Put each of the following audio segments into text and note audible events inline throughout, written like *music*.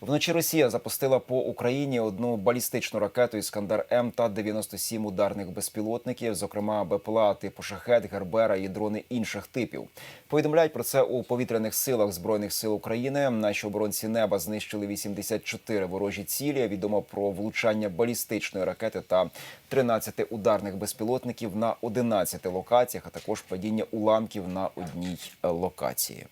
Вночі Росія запустила по Україні одну балістичну ракету Іскандер М та 97 ударних безпілотників, зокрема БПЛА типу Шахет, Гербера і дрони інших типів. Повідомляють про це у повітряних силах збройних сил України. Наші оборонці неба знищили 84 ворожі цілі. Відомо про влучання балістичної ракети та 13 ударних безпілотників на 11 локаціях, а також падіння уламків на одній локації.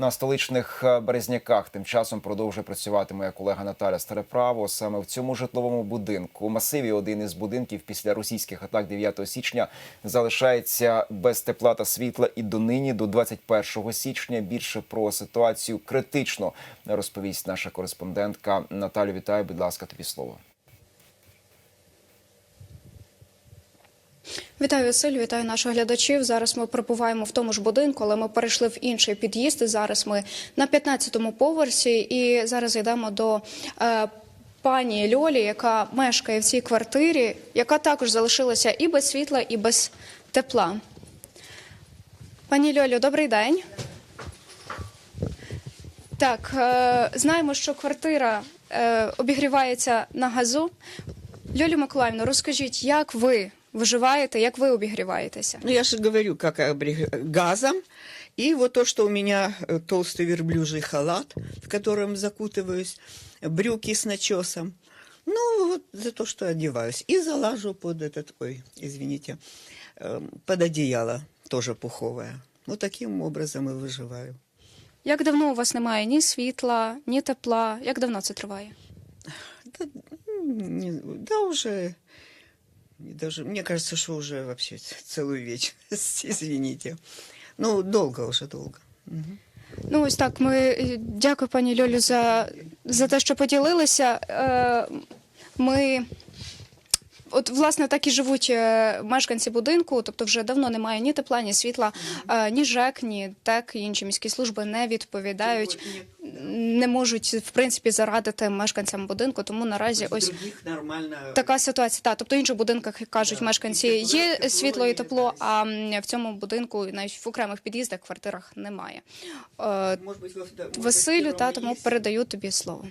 На столичних е, березняках тим часом продовжує працювати моя колега Наталя Стареправо. Саме в цьому житловому будинку у масиві один із будинків після російських атак 9 січня залишається без тепла та світла і донині до 21 січня. Більше про ситуацію критично розповість наша кореспондентка Наталю. Вітаю, будь ласка, тобі слово. Вітаю Василь, вітаю наших глядачів. Зараз ми перебуваємо в тому ж будинку, але ми перейшли в інший під'їзд. Зараз ми на 15-му поверсі, і зараз йдемо до е, пані Льолі, яка мешкає в цій квартирі, яка також залишилася і без світла, і без тепла. Пані Льолю, добрий день. Так, е, знаємо, що квартира е, обігрівається на газу. Льолю Миколаївна, розкажіть, як ви виживаєте, як ви обігріваєтеся? Ну, я же говорю, как обрег- газом. И вот то, что у меня э, толстый верблюжий халат, в котором закутываюсь, брюки с начесом. Ну, вот за то, что одеваюсь. И залажу под этот, ой, извините, эм, под одеяло, тоже пуховое. Вот таким образом и выживаю. Як давно у вас немає ні світла, ні тепла? Як давно це триває? Да, м, не- да уже, даже, мне кажется, что уже вообще целую вечность, *laughs* извините. Ну, долго уже, долго. Ну ось так. Ми е, дякую пані Льолю за, за те, що поділилися. Е, Ми от власне так і живуть е, мешканці будинку, тобто вже давно немає ні тепла, ні світла, ні ЖЕК, ні ТЕК, і інші міські служби не відповідають, не можуть в принципі зарадити мешканцям будинку. Тому наразі ось. других нормально. Така ситуація, так. Тобто в інших будинках як кажуть Да, мешканці, тепло, є тепло, світло і тепло, а в цьому будинку навіть в окремих під'їздах, квартирах немає. Е, может быть, Василю, та тому передаю тобі слово.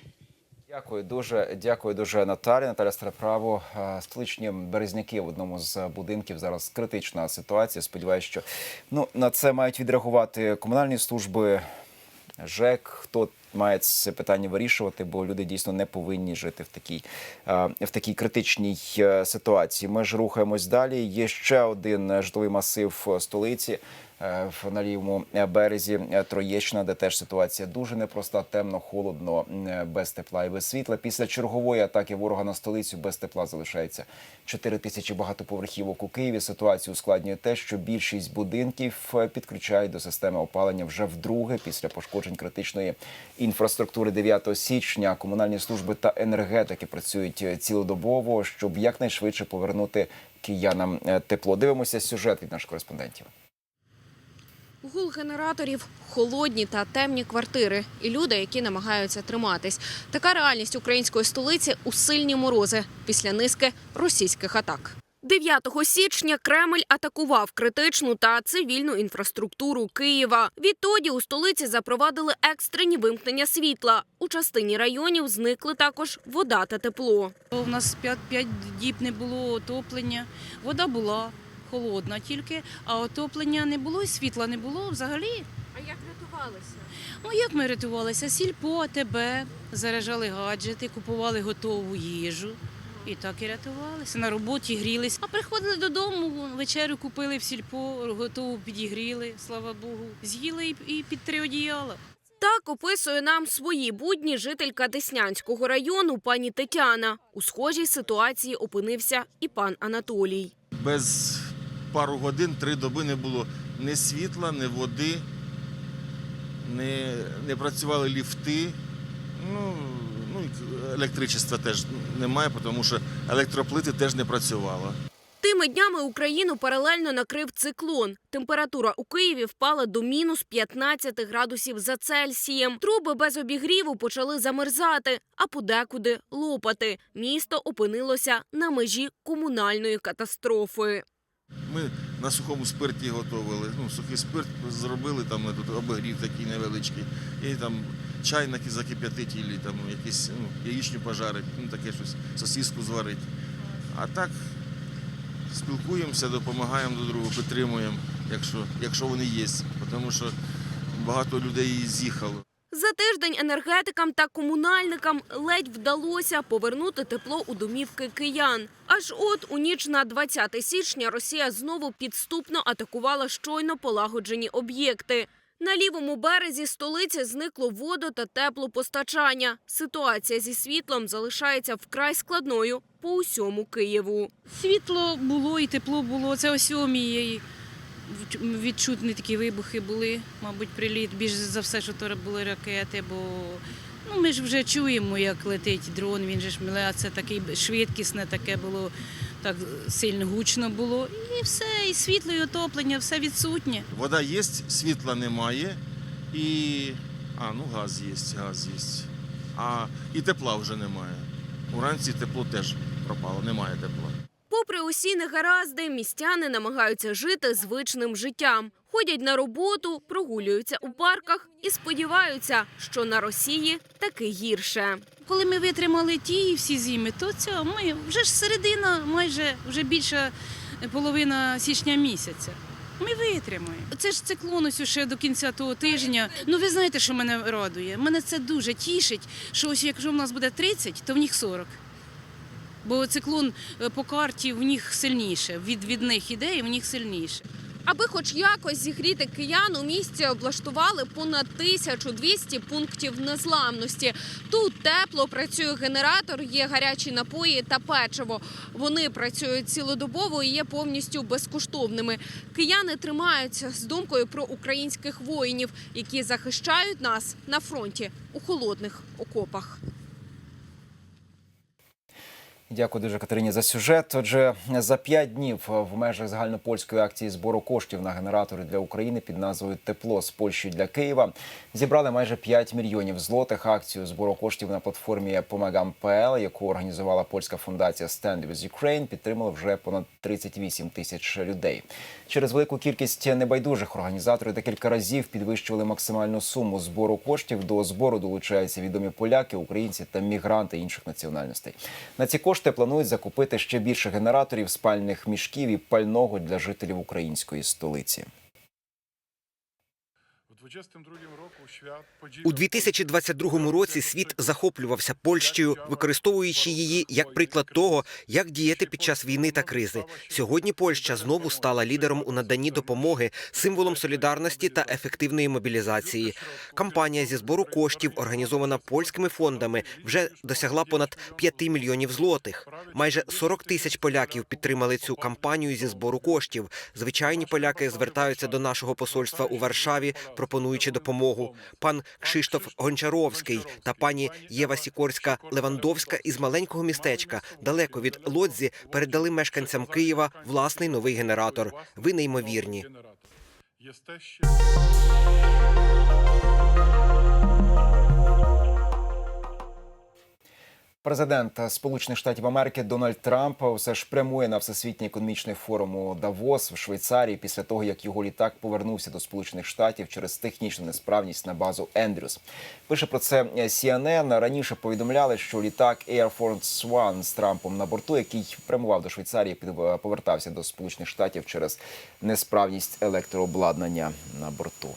Дякую дуже, дякую дуже Наталі. Наталя Стареправо. Е, Столичні березняки в одному з будинків. Зараз критична ситуація. Сподіваюся, що ну на це мають відреагувати комунальні служби. ЖЕК, хто має це питання вирішувати, бо люди дійсно не повинні жити в такій, е, в такій критичній е, ситуації. Ми ж рухаємось далі. Є ще один житловий масив столиці на лівому е, березі е, Троєщина, де теж ситуація дуже непроста, темно, холодно, е, без тепла і без світла. Після чергової атаки ворога на столицю без тепла залишається 4 тисячі багатоповерхівок у Києві. Ситуацію ускладнює те, що більшість будинків е, підключають до системи опалення вже вдруге після пошкоджень критичної інфраструктури 9 січня. Комунальні служби та енергетики працюють е, цілодобово, щоб якнайшвидше повернути киянам е, тепло. Дивимося сюжет від наших кореспондентів. Гул генераторів, холодні та темні квартири і люди, які намагаються триматись. Така реальність української столиці у сильні морози після низки російських атак. 9 січня Кремль атакував критичну та цивільну інфраструктуру Києва. Відтоді у столиці запровадили екстрені вимкнення світла. У частині районів зникли також вода та тепло. У нас 5, діб не було отоплення. Вода була холодна тільки, а отоплення не було і світла не було взагалі. А як рятувалися? Ну як ми рятувалися? Сільпо, АТБ, заряджали гаджети, купували готову їжу. І так і рятувалися. На роботі грілись. А приходили додому, вечерю купили в сільпо, готову підігріли, слава Богу. З'їли і, і під три одіяла. Так описує нам свої будні жителька Деснянського району пані Тетяна. У схожій ситуації опинився і пан Анатолій. без пару годин, три доби не було ні світла, ні води, не, не працювали ліфти. Ну, ну, електричества теж немає, тому що електроплити теж не працювали. Тими днями Україну паралельно накрив циклон. Температура у Києві впала до мінус 15 градусів за Цельсієм. Труби без обігріву почали замерзати, а подекуди лопати. Місто опинилося на межі комунальної катастрофи. Ми на сухому спирті готували. Ну, сухий спирт зробили, там обігрів такий невеличкий. І там закип'ятить, і там якісь ну, яєчню пожарить, ну таке щось, сосиску зварить. А так спілкуємося, допомагаємо до другу, підтримуємо, якщо, якщо вони є. Тому що багато людей з'їхало. За тиждень енергетикам та комунальникам ледь вдалося повернути тепло у домівки киян. Аж от у ніч на 20 січня Росія знову підступно атакувала щойно полагоджені об'єкти. На лівому березі столиці зникло воду та теплопостачання. Ситуація зі світлом залишається вкрай складною по усьому Києву. Світло було і тепло було. Це о сьомій відчутні такі вибухи були. Мабуть, приліт. Більш за все, що то були ракети, бо ну, ми ж вже чуємо, як летить дрон, він же ж миле, а це таке швидкісне таке було, так сильно гучно було. І все, і світло, і отоплення, все відсутнє. Вода є, світла немає. І. А, ну газ є, газ є. А і тепла вже немає. Уранці тепло теж пропало, немає тепла. Попри усі негаразди, містяни намагаються жити звичним життям. Ходять на роботу, прогулюються у парках і сподіваються, що на Росії таки гірше. Коли ми витримали ті всі зими, то це ми вже ж середина, майже вже більша половина січня місяця. Ми витримаємо. Це ж циклон ось ще до кінця того тижня. Ну ви знаєте, що мене радує? Мене це дуже тішить, що ось якщо в нас буде 30, то в них 40. Бо циклон е, по карті в них сильніше. Від, від них іде в них сильніше. Аби хоч якось зігріти киян, у місті облаштували понад 1200 пунктів незламності. Тут тепло працює генератор, є гарячі напої та печиво. Вони працюють цілодобово і є повністю безкоштовними. Кияни тримаються з думкою про українських воїнів, які захищають нас на фронті у холодних окопах. Дякую дуже Катерині за сюжет. Отже, за п'ять днів в межах загальнопольської акції збору коштів на генератори для України під назвою Тепло з Польщі для Києва зібрали майже 5 мільйонів злотих. Акцію збору коштів на платформі Помагам.пл, яку організувала польська фундація Stand with Ukraine, підтримали вже понад 38 тисяч людей. Через велику кількість небайдужих організатори декілька разів підвищували максимальну суму збору коштів. До збору долучаються відомі поляки, українці та мігранти інших національностей. На ці кошти планують закупити ще більше генераторів, спальних мішків і пального для жителів української столиці. У 2022 році світ захоплювався Польщею, використовуючи її як приклад того, як діяти під час війни та кризи. Сьогодні Польща знову стала лідером у наданні допомоги, символом солідарності та ефективної мобілізації. Кампанія зі збору коштів, організована польськими фондами, вже досягла понад 5 мільйонів злотих. Майже 40 тисяч поляків підтримали цю кампанію зі збору коштів. Звичайні поляки звертаються до нашого посольства у Варшаві, пропонуючи допомогу. Пан Кшиштоф Гончаровський та пані Єва Сікорська Левандовська із маленького містечка далеко від Лодзі передали мешканцям Києва власний новий генератор. Ви неймовірні. Президент Сполучених Штатів Америки Дональд Трамп все ж прямує на всесвітній економічний форум у Давос в Швейцарії після того, як його літак повернувся до Сполучених Штатів через технічну несправність на базу Ендрюс. Пише про це CNN. Раніше повідомляли, що літак Air Force One з Трампом на борту, який прямував до Швейцарії, під- повертався до Сполучених Штатів через несправність електрообладнання на борту.